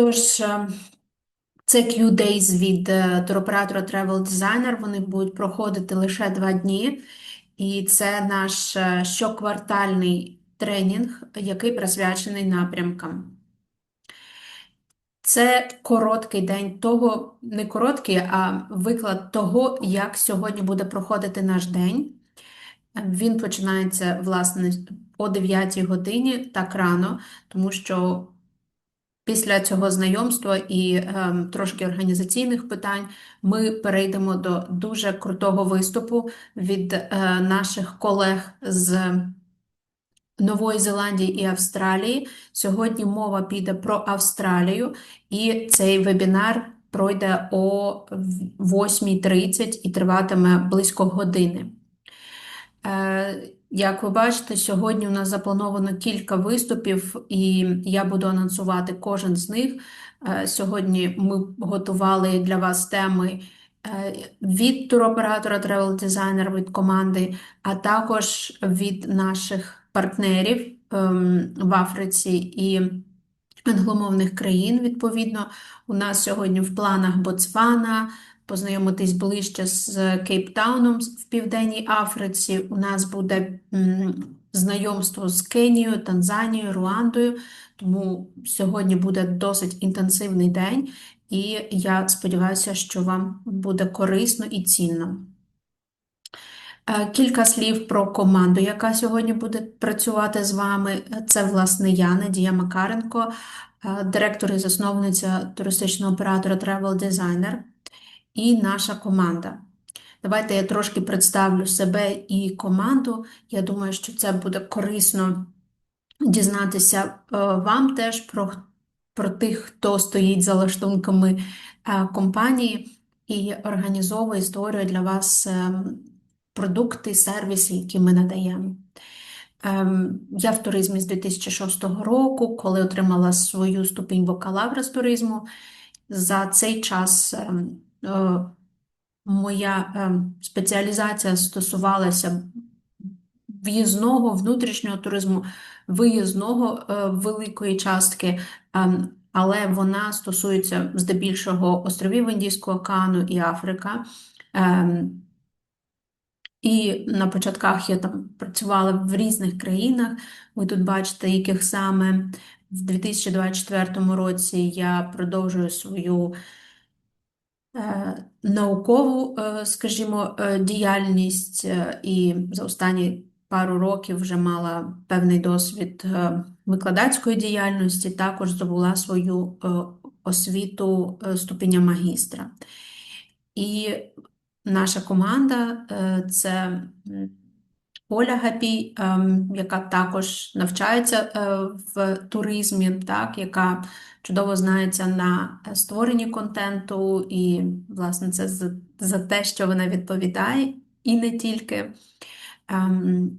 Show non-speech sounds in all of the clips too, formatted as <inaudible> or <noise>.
Тож, це Q-Days від туроператора Travel Designer. Вони будуть проходити лише два дні, і це наш е, щоквартальний тренінг, який присвячений напрямкам. Це короткий день того, не короткий, а виклад того, як сьогодні буде проходити наш день. Він починається, власне, о 9 годині так рано, тому що після цього знайомства і е, трошки організаційних питань ми перейдемо до дуже крутого виступу від е, наших колег з Нової Зеландії і Австралії. Сьогодні мова піде про Австралію, і цей вебінар пройде о 8.30 і триватиме близько години. Е, як ви бачите, сьогодні у нас заплановано кілька виступів, і я буду анонсувати кожен з них. Е, сьогодні ми готували для вас теми е, від туроператора Travel Designer, від команди, а також від наших партнерів ем, в Африці і англомовних країн. Відповідно, у нас сьогодні в планах Ботсвана. Познайомитись ближче з Кейптауном в Південній Африці. У нас буде знайомство з Кенією, Танзанією, Руандою, тому сьогодні буде досить інтенсивний день, і я сподіваюся, що вам буде корисно і цінно. Е, кілька слів про команду, яка сьогодні буде працювати з вами. Це, власне, я, Надія Макаренко, е, директор і засновниця туристичного оператора Travel Designer і наша команда. Давайте я трошки представлю себе і команду. Я думаю, що це буде корисно дізнатися е, вам теж про, про тих, хто стоїть за лаштунками компанії і організовує історію для вас ем, продукти, сервіси, які ми надаємо. Ем, я в туризмі з 2006 року, коли отримала свою ступінь бакалавра з туризму. За цей час ем, е, моя ем, спеціалізація стосувалася в'їзного, внутрішнього туризму, виїзного е, великої частки, але вона стосується здебільшого островів Індійського океану і Африка. І на початках я там працювала в різних країнах. Ви тут бачите, яких саме в 2024 році я продовжую свою е, наукову, е, скажімо, е, діяльність е, і за останні пару років вже мала певний досвід е, викладацької діяльності, також здобула свою е, освіту е, ступеня магістра. І Наша команда е, це Оля Гапій, ем, яка також навчається е, в туризмі, так, яка чудово знається на створенні контенту, і, власне, це за, за те, що вона відповідає, і не тільки. Ем,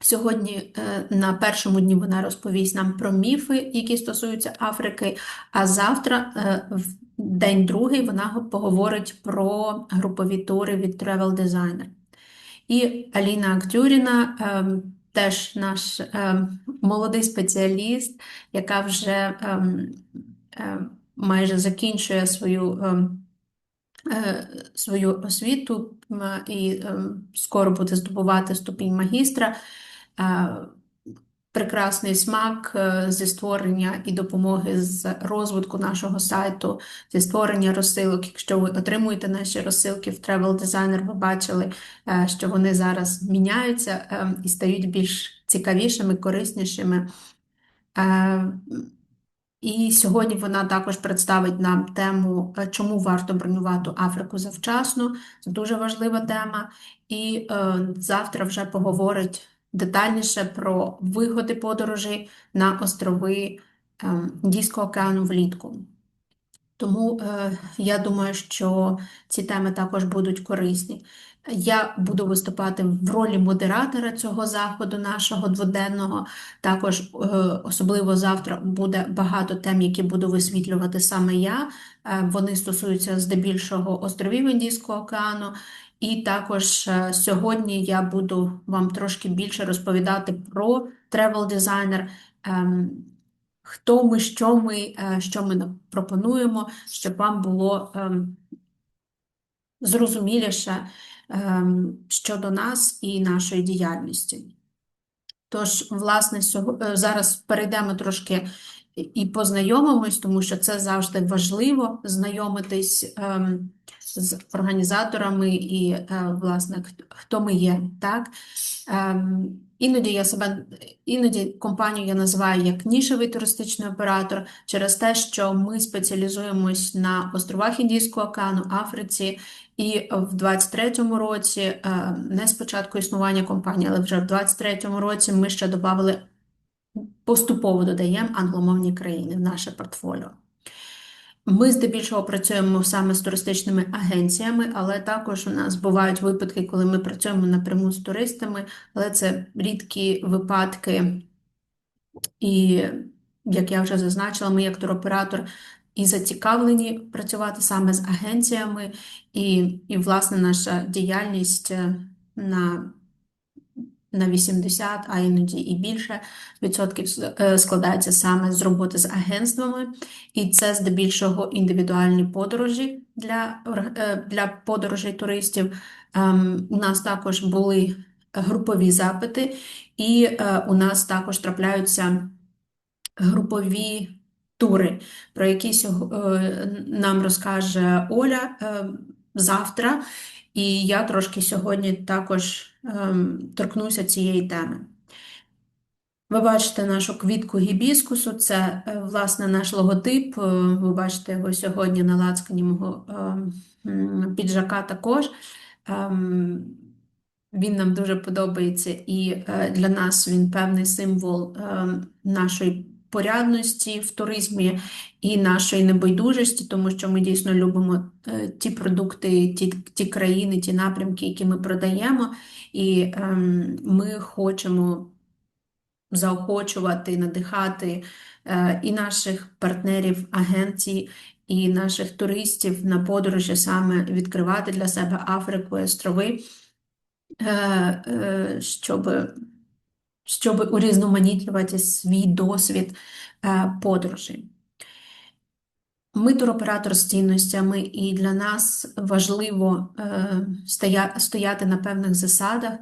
сьогодні е, на першому дні вона розповість нам про міфи, які стосуються Африки, а завтра в День другий вона поговорить про групові тури від Travel Designer. І Аліна Актюріна, ем, теж наш ем, молодий спеціаліст, яка вже ем, майже закінчує свою е, свою освіту і скоро буде здобувати ступінь магістра. Е, прекрасний смак е, зі створення і допомоги з розвитку нашого сайту, зі створення розсилок. Якщо ви отримуєте наші розсилки в Travel Designer, ви бачили, е, що вони зараз міняються е, і стають більш цікавішими, кориснішими. І сьогодні вона також представить нам тему, чому варто бронювати Африку завчасно. Це дуже важлива тема. І завтра вже поговорить детальніше про вигоди подорожі на острови ем, Індійського океану влітку. Тому е, я думаю, що ці теми також будуть корисні. Я буду виступати в ролі модератора цього заходу, нашого дводенного. Також, е, особливо завтра, буде багато тем, які буду висвітлювати саме я. Е, вони стосуються здебільшого островів Індійського океану. І також е, сьогодні я буду вам трошки більше розповідати про Travel Designer, ем, хто ми, що ми, е, що ми пропонуємо, щоб вам було ем, зрозуміліше ем, щодо нас і нашої діяльності. Тож, власне, е, зараз перейдемо трошки і познайомимось, тому що це завжди важливо знайомитись ем, з організаторами і, е, власне, хто ми є. так? Ем, іноді я себе, іноді компанію я називаю як нішевий туристичний оператор через те, що ми спеціалізуємось на островах Індійського океану, Африці, і в 23-му році, е, не спочатку існування компанії, але вже в 23-му році ми ще додали поступово додаємо англомовні країни в наше портфоліо. Ми здебільшого працюємо саме з туристичними агенціями, але також у нас бувають випадки, коли ми працюємо напряму з туристами, але це рідкі випадки. І, як я вже зазначила, ми як туроператор і зацікавлені працювати саме з агенціями, і, і власне, наша діяльність е, на на 80, а іноді і більше відсотків е, складається саме з роботи з агентствами, і це здебільшого індивідуальні подорожі для е, для подорожей туристів. Ем, у нас також були групові запити, і е, у нас також трапляються групові тури, про які нам розкаже Оля завтра. І я трошки сьогодні також ем, торкнуся цієї теми. Ви бачите нашу квітку гібіскусу, це, е, власне, наш логотип. Е, ви бачите його сьогодні на лацкані мого ем, піджака також. Ем, він нам дуже подобається, і е, для нас він певний символ ем, нашої порядності в туризмі і нашої небайдужості, тому що ми дійсно любимо е, ті продукти, ті ті країни, ті напрямки, які ми продаємо, і ем, ми хочемо заохочувати, надихати е, і наших партнерів, агенцій, і наших туристів на подорожі саме відкривати для себе Африку острови, е, щоб щоб урізноманітнювати свій досвід е, подорожі. Ми туроператор з цінностями, і для нас важливо е, стояти на певних засадах.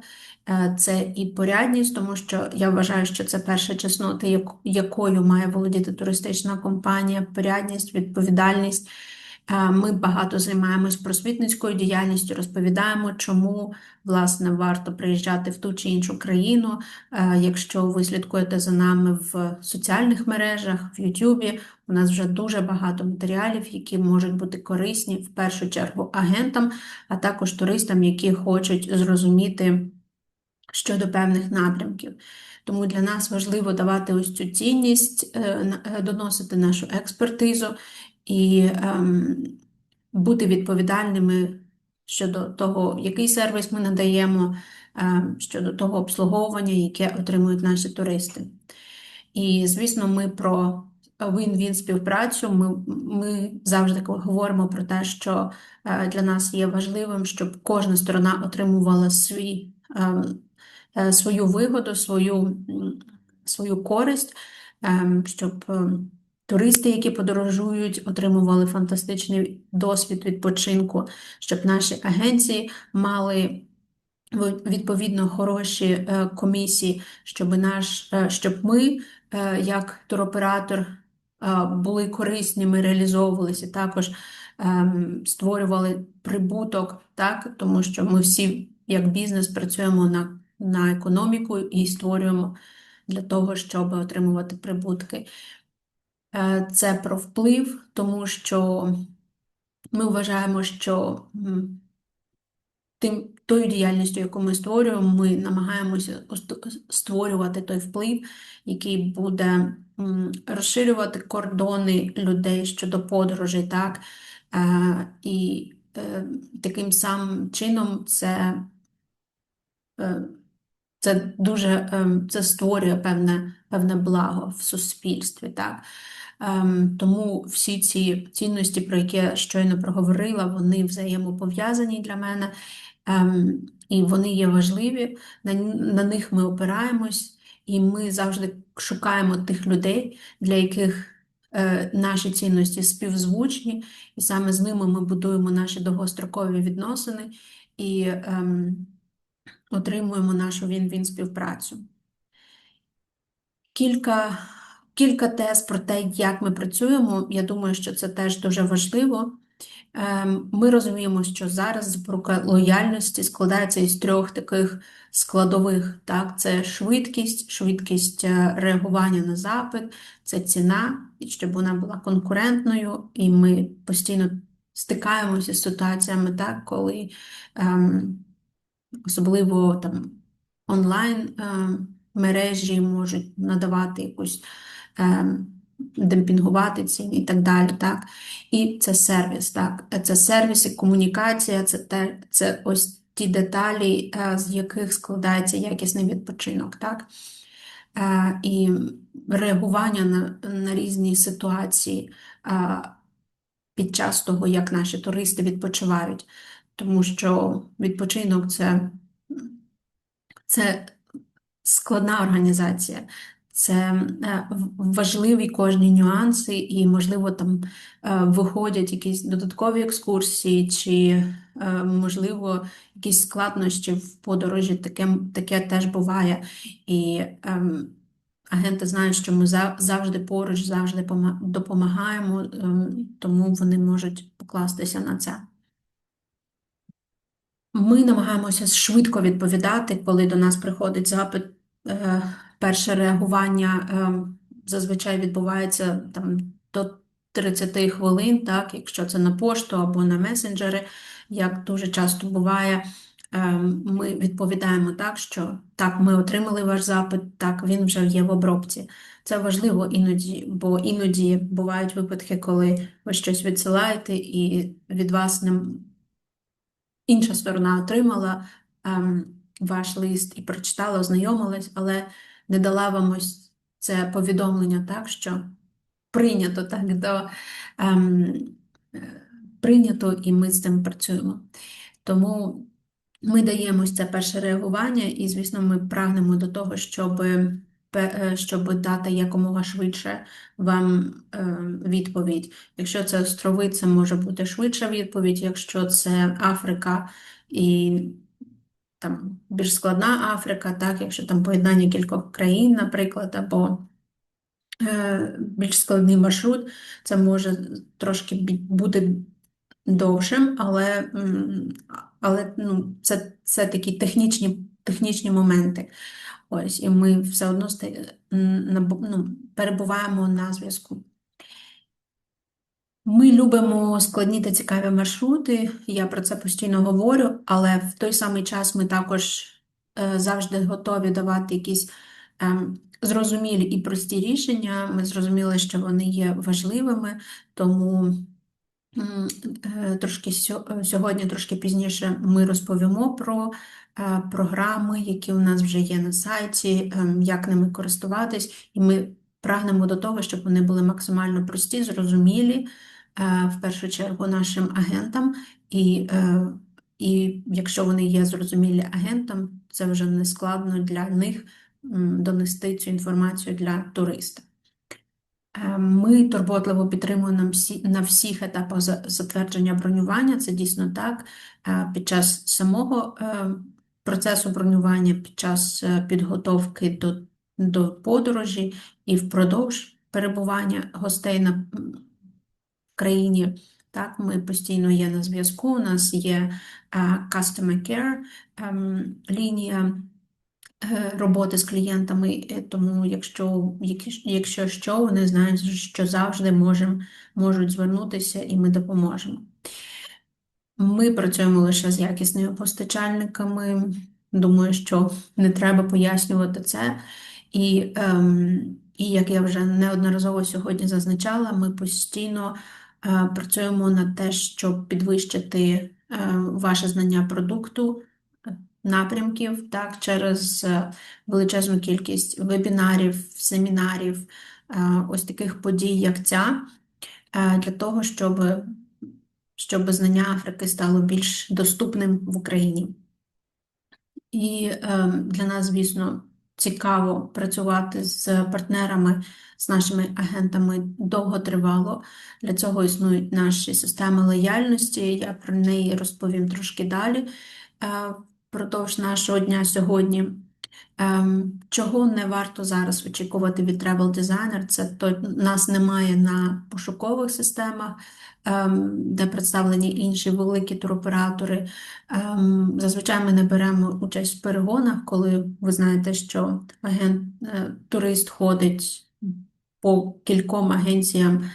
Е, це і порядність, тому що я вважаю, що це перша чеснота, якою має володіти туристична компанія, порядність, відповідальність. Ми багато займаємось просвітницькою діяльністю, розповідаємо, чому власне варто приїжджати в ту чи іншу країну. Якщо ви слідкуєте за нами в соціальних мережах, в Ютубі, у нас вже дуже багато матеріалів, які можуть бути корисні в першу чергу агентам, а також туристам, які хочуть зрозуміти щодо певних напрямків. Тому для нас важливо давати ось цю цінність, е, е, доносити нашу експертизу і ем, бути відповідальними щодо того, який сервіс ми надаємо, ем, щодо того обслуговування, яке отримують наші туристи. І, звісно, ми про Win-Win співпрацю. Ми ми завжди говоримо про те, що е, для нас є важливим, щоб кожна сторона отримувала свій, ем, е, свою вигоду, свою, свою користь, ем, щоб ем, Туристи, які подорожують, отримували фантастичний досвід відпочинку, щоб наші агенції мали відповідно хороші е, комісії, щоб наш, е, щоб ми, е, як туроператор, були корисними, реалізовувалися, також ем, створювали прибуток, так? тому що ми всі, як бізнес, працюємо на, на економіку і створюємо для того, щоб отримувати прибутки. Е, це про вплив, тому що ми вважаємо, що тим, тою діяльністю, яку ми створюємо, ми намагаємося створювати той вплив, який буде розширювати кордони людей щодо подорожей, так? Е, і е, таким самим чином це це дуже це створює певне певне благо в суспільстві. так? Ем, тому всі ці цінності, про які я щойно проговорила, вони взаємопов'язані для мене, ем, і вони є важливі, на, на них ми опираємось. і ми завжди шукаємо тих людей, для яких е, наші цінності співзвучні, і саме з ними ми будуємо наші довгострокові відносини і ем, отримуємо нашу він-він співпрацю. Кілька, кілька тез про те, як ми працюємо. Я думаю, що це теж дуже важливо. Ем, Ми розуміємо, що зараз запорука лояльності складається із трьох таких складових. Так? Це швидкість, швидкість е, реагування на запит, це ціна, щоб вона була конкурентною, і ми постійно стикаємося з ситуаціями, так, коли ем, особливо там онлайн ем, мережі можуть надавати якусь. ем, демпінгувати ціни і так далі. Так? І це сервіс. Так? Це сервіс і комунікація, це те, це ось ті деталі, е, з яких складається якісний відпочинок. Так? Е, І реагування на, на різні ситуації е, під час того, як наші туристи відпочивають. Тому що відпочинок це, це складна організація. Це е, важливі кожні нюанси, і, можливо, там е, виходять якісь додаткові екскурсії, чи, е, можливо, якісь складнощі в подорожі, таке таке теж буває. І ем, агенти знають, що ми завжди поруч, завжди допомагаємо, ем, тому вони можуть покластися на це. Ми намагаємося швидко відповідати, коли до нас приходить запит. Перше реагування ем, зазвичай відбувається там до 30 хвилин, так, якщо це на пошту або на месенджери, як дуже часто буває, ем, ми відповідаємо так, що так, ми отримали ваш запит, так, він вже є в обробці. Це важливо іноді, бо іноді бувають випадки, коли ви щось відсилаєте, і від вас не інша сторона отримала ем, ваш лист і прочитала, ознайомилась, але не дала вам ось це повідомлення, так, що прийнято так до ем, е, прийнято, і ми з цим працюємо. Тому ми даємо це перше реагування, і, звісно, ми прагнемо до того, щоб щоб дати якомога швидше вам е, відповідь. Якщо це острови, це може бути швидша відповідь, якщо це Африка і там більш складна Африка, так, якщо там поєднання кількох країн, наприклад, або е, більш складний маршрут, це може трошки бути довшим, але але ну, це це такі технічні технічні моменти. Ось, І ми все одно ну, перебуваємо на зв'язку. Ми любимо складні та цікаві маршрути, я про це постійно говорю, але в той самий час ми також е, завжди готові давати якісь ем, зрозумілі і прості рішення. Ми зрозуміли, що вони є важливими, тому трошки сьогодні, трошки пізніше, ми розповімо про е, програми, які у нас вже є на сайті, ем, як ними користуватись, і ми прагнемо до того, щоб вони були максимально прості, зрозумілі. Е, в першу чергу нашим агентам, і е, і якщо вони є зрозумілі агентам, це вже не складно для них донести цю інформацію для туриста. Е, ми турботливо підтримуємо на всіх етапах затвердження бронювання, це дійсно так. Під час самого процесу бронювання, під час підготовки до до подорожі і впродовж перебування гостей на країні. Так, Ми постійно є на зв'язку, у нас є Customer Care ем, лінія е, роботи з клієнтами, е, тому якщо якщо що, вони знають, що завжди можем, можуть звернутися і ми допоможемо. Ми працюємо лише з якісними постачальниками. Думаю, що не треба пояснювати це. І, ем, і як я вже неодноразово сьогодні зазначала, ми постійно Е, працюємо над те, щоб підвищити е, ваше знання продукту, е, напрямків так, через величезну кількість вебінарів, семінарів, ось таких подій, як ця, для того, щоб, щоб знання Африки стало більш доступним в Україні. І для нас, звісно, цікаво працювати з партнерами, з нашими агентами довго тривало. Для цього існують наші системи лояльності. Я про неї розповім трошки далі. Е, впродовж нашого дня сьогодні. Ем, чого не варто зараз очікувати від Travel Designer? Це то нас немає на пошукових системах, ем, де представлені інші великі туроператори. Ем, зазвичай ми не беремо участь в перегонах, коли ви знаєте, що агент е, турист ходить по кільком агенціям.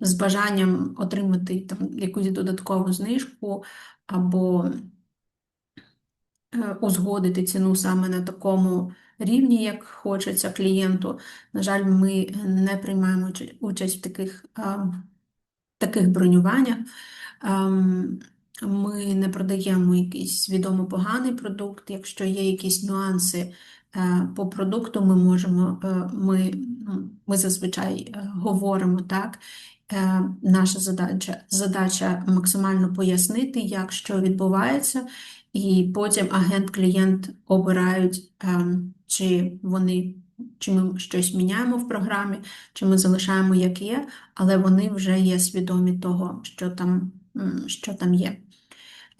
З бажанням отримати там якусь додаткову знижку або Е, узгодити ціну саме на такому рівні, як хочеться клієнту. На жаль, ми не приймаємо участь в таких, таких бронюваннях. Ем, ми не продаємо якийсь свідомо поганий продукт. Якщо є якісь нюанси е, по продукту, ми можемо, е, ми, ну, ми зазвичай говоримо так. Наша задача задача максимально пояснити, як що відбувається, і потім агент-клієнт обирають, ем, чи вони, чи ми щось міняємо в програмі, чи ми залишаємо як є, але вони вже є свідомі того, що там, що там є.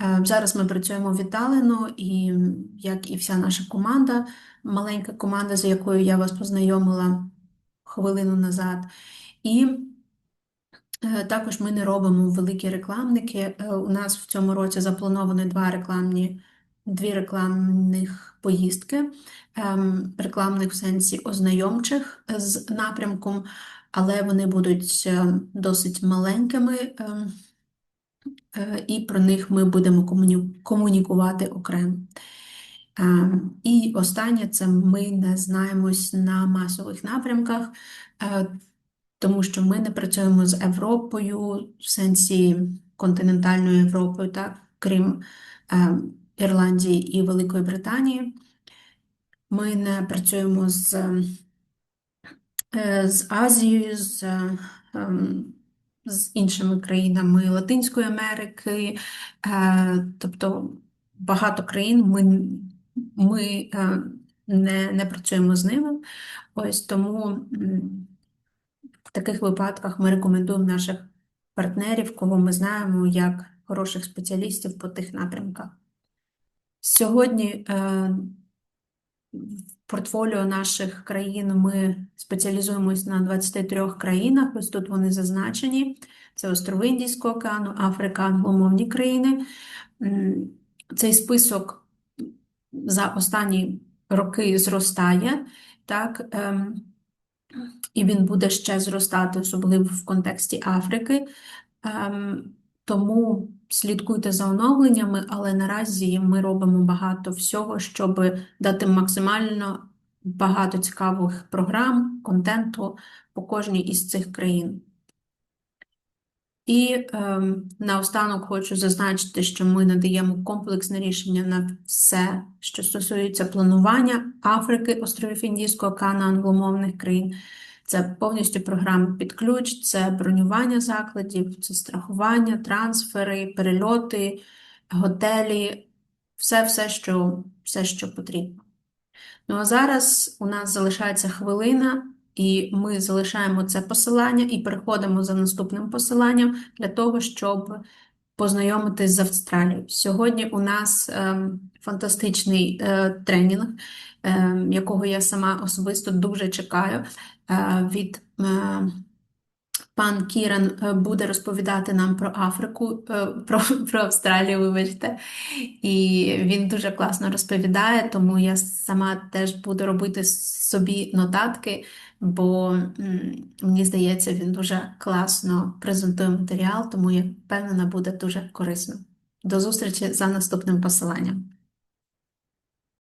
Е, зараз ми працюємо віддалено, і як і вся наша команда, маленька команда, з якою я вас познайомила хвилину назад. І Е, також ми не робимо великі рекламники. Е, у нас в цьому році заплановані два рекламні, дві рекламних поїздки, ем, рекламних в сенсі ознайомчих з напрямком, але вони будуть е, досить маленькими, ем, і про них ми будемо комунікувати окремо. Ем, і останнє це ми не знаємось на масових напрямках тому що ми не працюємо з Європою в сенсі континентальною Європою, так, крім е, Ірландії і Великої Британії. Ми не працюємо з е, з Азією, з, е, з іншими країнами Латинської Америки, е, тобто багато країн ми ми е, не, не працюємо з ними. Ось тому таких випадках ми рекомендуємо наших партнерів, кого ми знаємо, як хороших спеціалістів по тих напрямках. Сьогодні е, в портфоліо наших країн ми спеціалізуємось на 23 країнах. Ось тут вони зазначені: це острови Індійського океану, Африка, англомовні країни. Цей список за останні роки зростає. Так, ем, і він буде ще зростати, особливо в контексті Африки. Ем, тому слідкуйте за оновленнями, але наразі ми робимо багато всього, щоб дати максимально багато цікавих програм, контенту по кожній із цих країн. І ем, наостанок хочу зазначити, що ми надаємо комплексне рішення на все, що стосується планування Африки, островів Індійського океану, англомовних країн. Це повністю програма під ключ, це бронювання закладів, це страхування, трансфери, перельоти, готелі, все, все, що, все, що потрібно. Ну а зараз у нас залишається хвилина. І ми залишаємо це посилання і переходимо за наступним посиланням для того, щоб познайомитись з Австралією. Сьогодні у нас е, фантастичний е, тренінг, е, якого я сама особисто дуже чекаю е, від. Е, Пан Кіран е, буде розповідати нам про Африку, е, <laughs> про про Австралію, вибачте, і він дуже класно розповідає, тому я сама теж буду робити собі нотатки, бо мені здається, він дуже класно презентує матеріал, тому я впевнена, буде дуже корисно. До зустрічі за наступним посиланням.